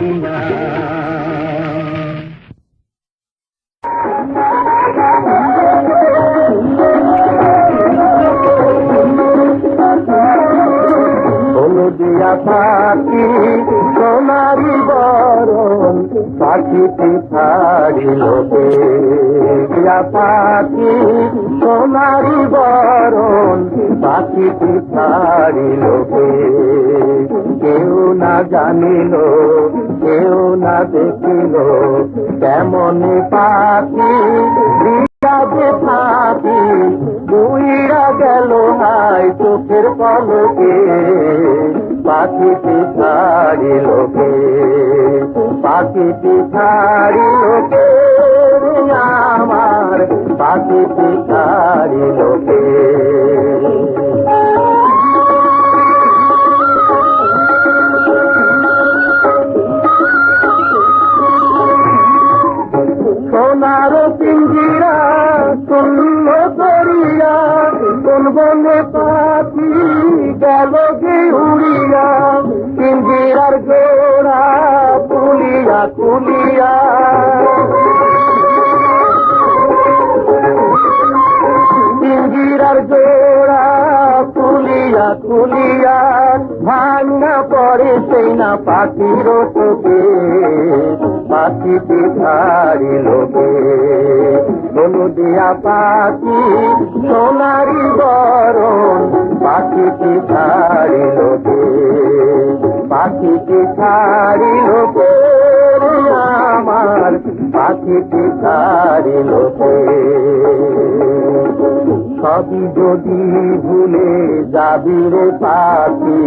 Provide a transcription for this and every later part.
সোনারি বরণ পাখিটি ছাড়িল পাখি সোনারি বরণ পাখিটি ছাড়িল কেউ না জানিল, কেউ না দেখিল, কেমন পাখি থাকি? উইরা গেল হাই চোখের পলকে। পাখিটি ছাড়িল কে পাখিটি ছাড়িল কে আমার পাখিটি ছাড়িল কে সোনার পিঞ্জিরা শূন্য করিয়া, কোন বনে পাখি গেল যে তুলিয়া পিঞ্জিরার জোড়া তুলিয়া তুলিয়া ভাঙা পড়ে সেই না পাখির তোকে পাখিটি ছাড়িল হলুদিয়া পাখি, সোনারি বরণ পাখিটি ছাড়িল পাখিটি ছাড়িল আমার পাখিটি ছাড়িল সবই যদি ভুলে যাবি রে পাখি,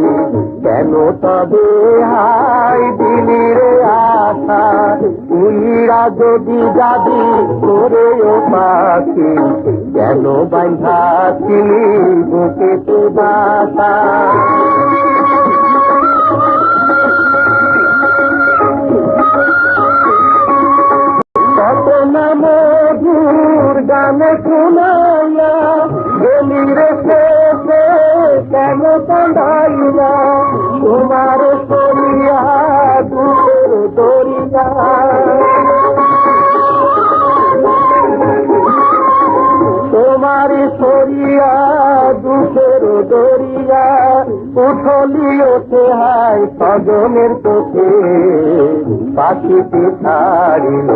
কেন তবে হাই দিলি রে আশা? উইরা যদি যাবি করে ও পাখি, কেন বাঁধাছিলি বুকে তো বাতা কত না মধুর গানে শুনাইয়া গেলি রে শেষে কেন কান্দাইয়া তোমার সরিয়া দূর দরিয়া। তোমার সরিয়া দুঃখের দরিয়া উঠলি ওঠে হাই সজনের চোখে। পাখিটি ছাড়িল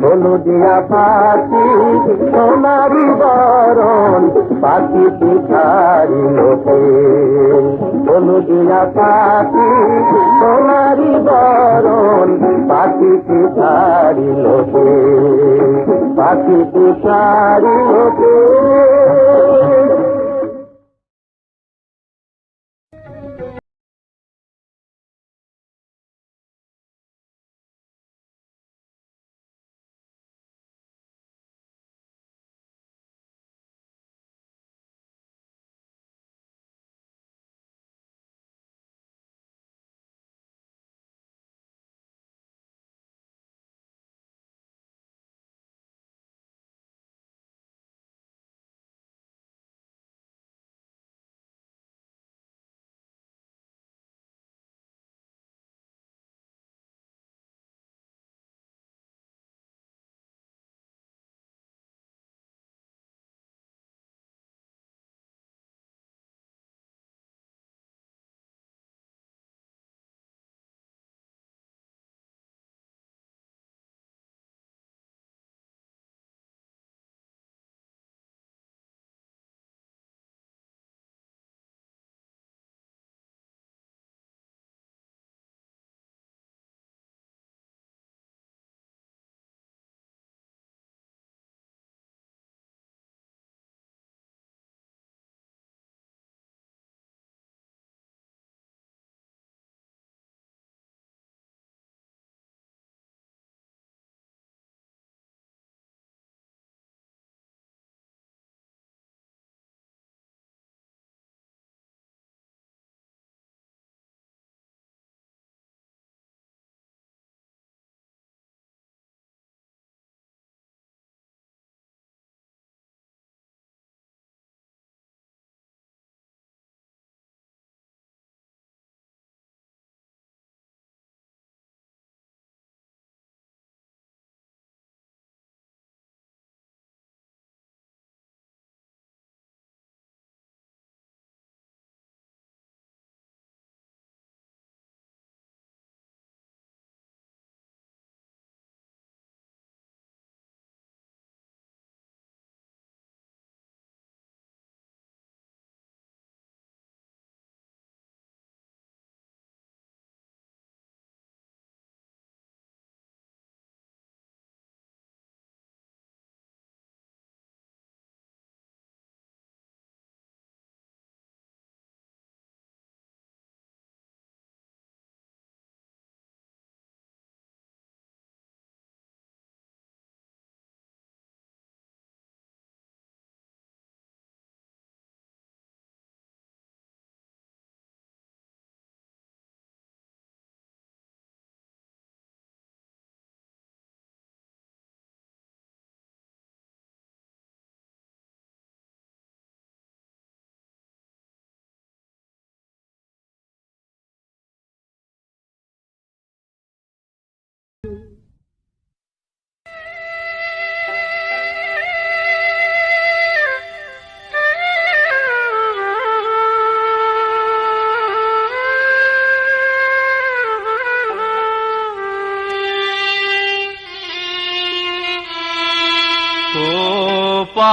হলুদিয়া পাখি, সোনারি বরণ, পাখিটি ছাড়িল হলুদিয়া পাখি, সোনারি বরণ, পাখিটি ছাড়িল পাখিটি ছাড়িল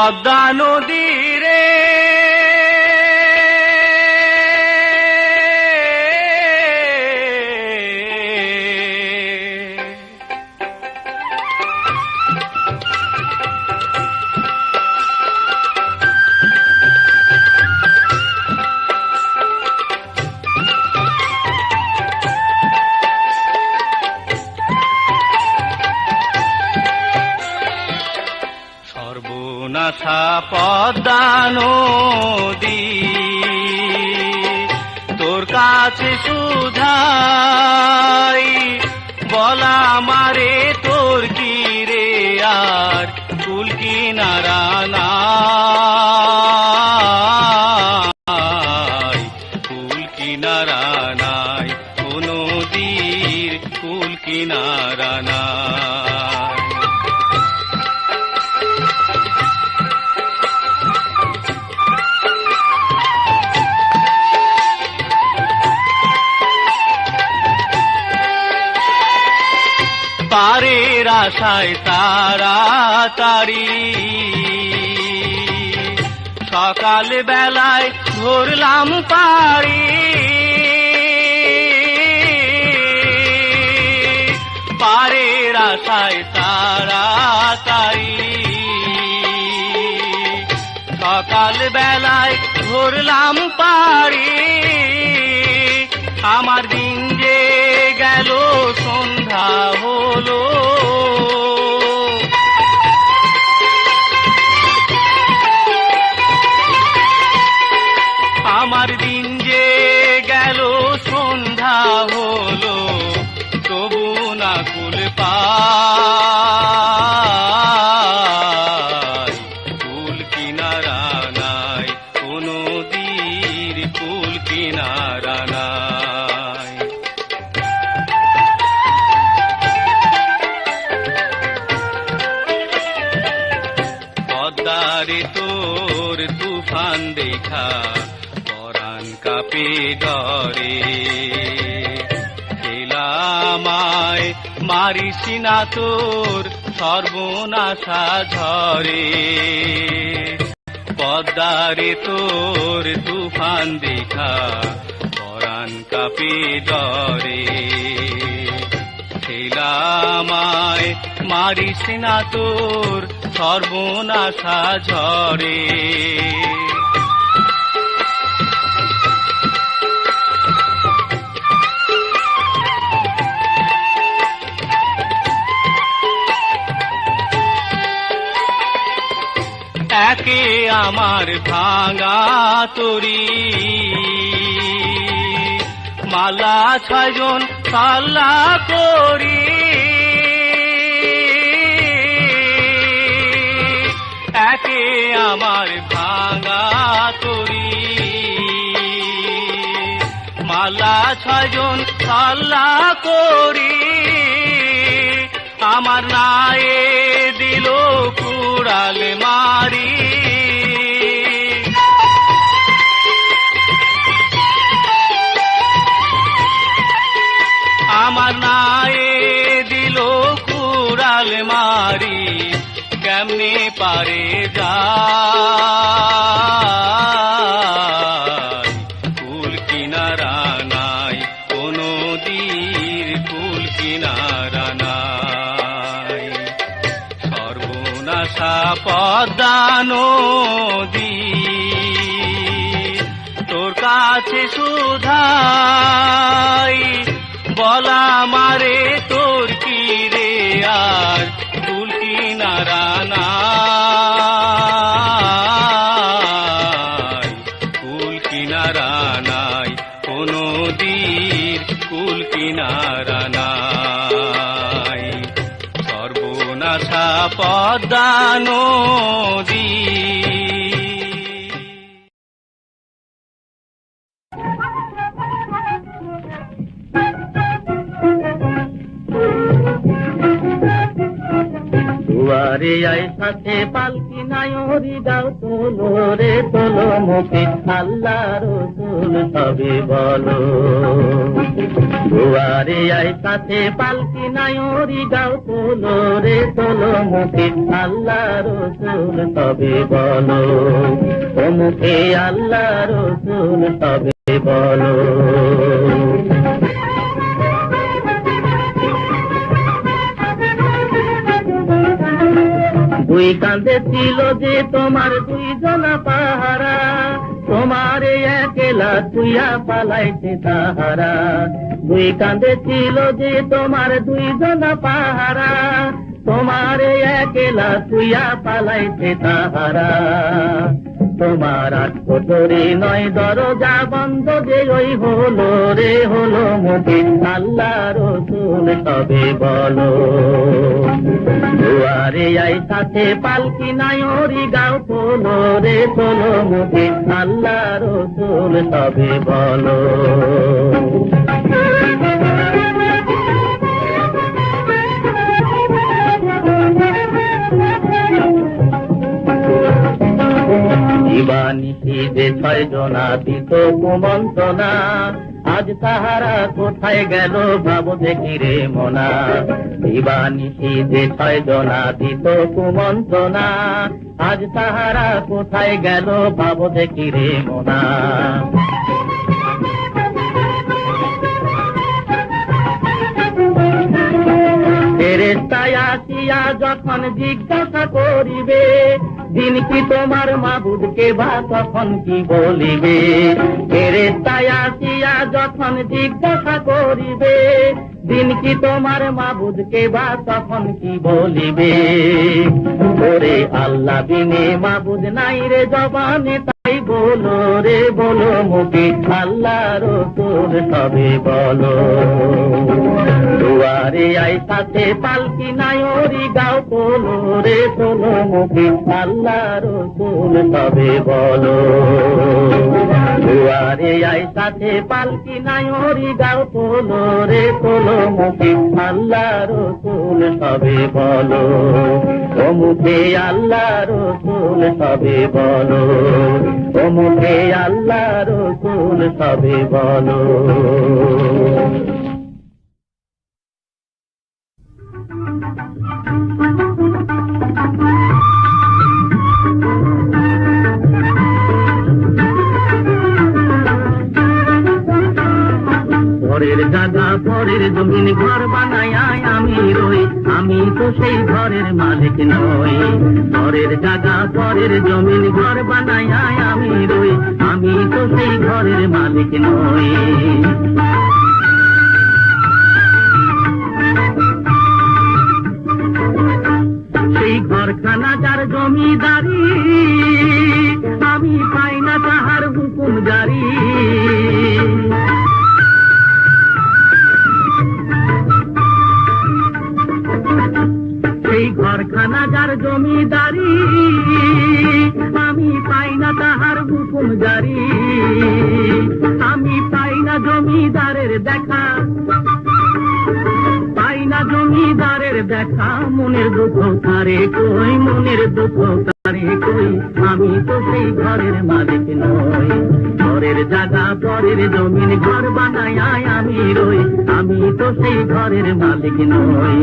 পদ্মা নদীরে পারের তারা তারি সকাল বেলায় ধরলাম পারি পারের আশায় তাড়াতাড়ি। সকাল বেলায় ধরলাম পারি আমার দিন যে গেল, সন্ধ্যা আমার দিন যে গেল সন্ধ্যা হলো তবু না কুল পাই মারিস না তোর সর্বনাশা ঝরে। পদ্মারে তোর তুফান দেখা পরাণ কাপে ডরে ছেলামায় মারিস না তোর সর্বনাশা ঝরে। একে আমার ভাঙা তরি। মালা ছয়জন পাল্লা করি একে আমার ভাঙা তরি। মালা ছয়জন পাল্লা করি আমার নায়ে দিল কুড়াল মারি। আমার নায়ে দিল কুড়াল মারি কেমনে পারে যা? নদী। তোর কাছে সুধাই বলা মারে তোর দুয়ারে আয় সাথে পালকি নায়রি দাও তোলো রে, তোলো মুখে। আল্লাহ রসুল তবে বলো। দুয়ারে আয় সাথে পালকি নায়রি দাও তোলো রে, তোলো মুখে। আল্লাহ রসুল তবে বলো। ও মুখে আল্লাহ রসুল তবে বলো। দুই কাঁধে ছিল যে তোমার দুই জনা পাহারা, তোমার একেলা তুইয়া পালাইছে তাহারা। দুই কাঁধে ছিল যে তোমার দুই জনা পাহারা, তোমার একেলা তুইয়া পালাইছে তাহারা। তোমার আত্মতরে নয়, দরজা বন্ধ যে ওই হলো রে, হলো মুখে আল্লাহ রসুল, তবে বলো। দুয়ারে আই সাথে পালকি নায়রি গাও তোলো রে, তোলো মুখে আল্লাহ রসুল, তবে বলো। দিবানিশি যে দিত কুমন্ত্রণা। আজ তাহারা কোথায় গেল ভাব দেখি রে মনা। দিবানিশি যে ছয় জনা দিত কুমন্ত্রণা। আজ তাহারা কোথায় গেল ভাব দেখি রে মনা। ফেরেস্তায় আসিয়া যখন জিজ্ঞাসা করিবে দিন কি তোমার মাবুদকে বা তখন কি বলিবে? ফেরেস্তায় আসিয়া যখন জিজ্ঞাসা করিবে, দিন কি তোমার মাবুদকে বা তখন কি বলিবে? ওরে আল্লাহ, বিনে মাবুদ নাই রে জবানে, তাই বলো রে, বলো মুখে আল্লাহ রসুল তবে বলো। দুয়ারে সাথে পালকি নায়রি গাও তোলো রে তোলো মুখে আল্লাহ রসুল, তবে বলো। দুয়ারে সাথে পালকি নায়রি গাও তোলো রে তোলো মুখে আল্লাহ রসুল, তবে বলো। ও মুখে আল্লাহ রসুল, তবে বলো। ও মুখে আল্লাহ রসুল, তবে বলো। আমি তো সেই ঘরের মালিক নই। ঘরের জায়গা পরের জমিন, ঘর বানায় আমি রই। আমি তো সেই ঘরের মালিক নই। সেই ঘরখানা যার জমিদারি, আমি পাই না তাহার হুকুম জারি। যার জমিদারি, আমি পাই না তাহার হুকুম জারি। আমি পাই না জমিদারের দেখা, পাই না জমিদারের দেখা। মনের দুঃখ তারে কই, মনের দুঃখ তারে কই? আমি তো সেই ঘরের মালিক নই। ঘরের জায়গা, পরের জমিন, ঘর বানায় আমি রই। আমি তো সেই ঘরের মালিক নই।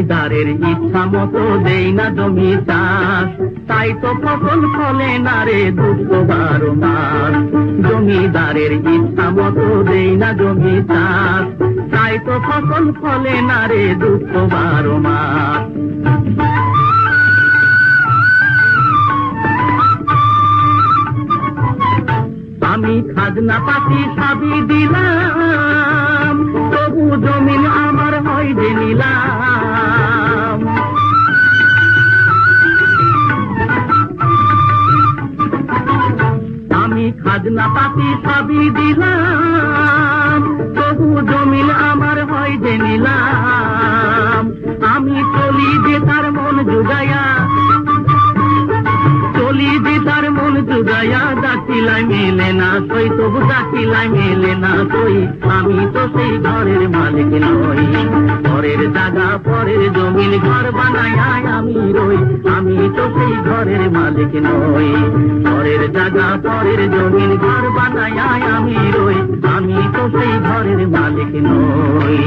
জমিদারের ইচ্ছা মতো দেই না জমি চাষ। তাই তো ফসল ফলে না রে দুশো বারো মাস। জমিদারের ইচ্ছা মতো দেই না জমি চাষ। তাই তো ফসল ফলে না রে দুশো বারো মাস। আমি খাজনা পাতি সবই দিলাম। তবু জমিন আমার যে নিলাম। আমি খাজনা পাতি সবই দিলাম, তবু জমিল আমার হয় যে নিলাম। আমি চলি যে তার মন জুগাইয়া চলি যে মন জুগাইয়া ডাকিলাই মেলে না সই, তবু ডাকিলাই মেলে না সই। আমি তো সেই ঘরের মালিক নই। ঘরের জায়গা, পরের জমিন, ঘর বানাইয়া আমি রই। আমি তো সেই ঘরের মালিক নই। ঘরের জায়গা, পরের জমিন, ঘর বানাইয়া আমি রই। আমি তো সেই ঘরের মালিক নই।